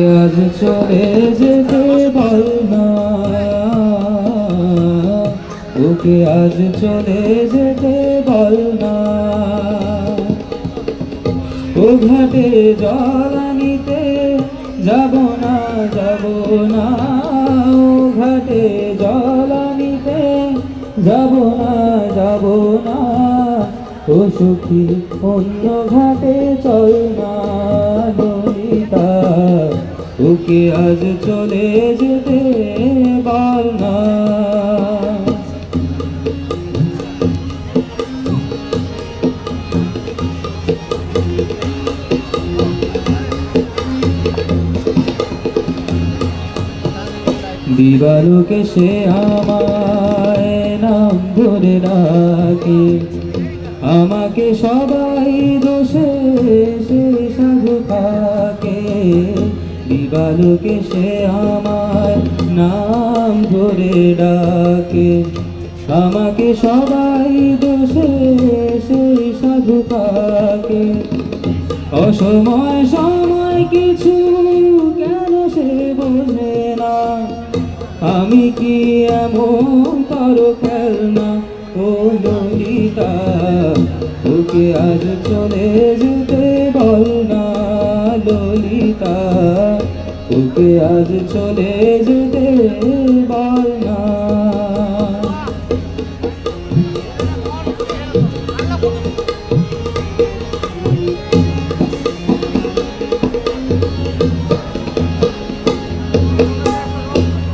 আজ চলে যেতে বল না। ওকে আজ চলে যেতে বল না। ও ঘাটে জল আনিতে যাব না যাব না। ও ঘাটে জল আনিতে যাব না যাব না। ও সুখী অন্য ঘাটে চল না ললিতা ওকে আজ চলে যেতে বল না। দিবালোকে সে আমায় নাম ধরে ডাকে, আমাকে সবাই দোষে দিবালোকে সে আমায় নাম ধরে ডাকে। আমাকে সবাই দোষে সে সাধু থাকে অসময় সময় কিছু কেন সে বোঝে না। আমি কি এমন তার খেলনা? ও ললিতা ওকে আজ চলে যেতে আজ চলে যেতে বল না।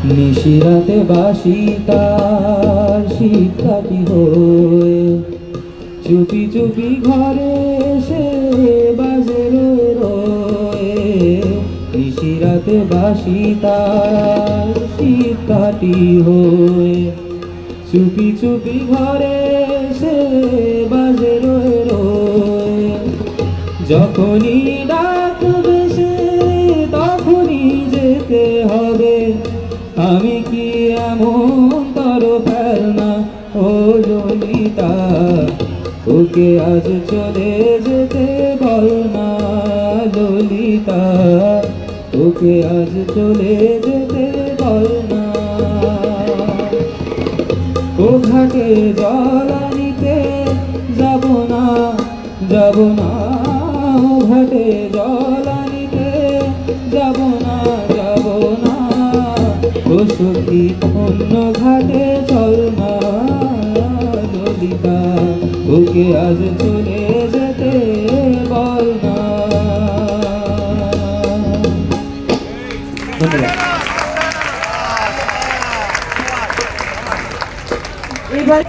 নিশিরাতে বাসি তার শীতকাটি হয়ে? চুপি চুপি ঘরে এসে নিশিরাতে বাসি তার শীতকাটি হয়ে, চুপি চুপি ঘরে সে বাজে রয়ে রয়ে যখনই ডাকবে সে, তখনই যেতে হবে। আমি কি এমন তর ফেলনা, ও ললিতা? ওকে আজ চলে যেতে বল না, ললিতা। ওকে আজ চলে যেতে বল না। ঘাটে জল আনিতে যাব না যাব না। ঘাটে জল আনিতে যাব না যাব না। ও সখী, অন্য ঘাটে চল না। ললিতা ওকে আজ চলে যেতে এবার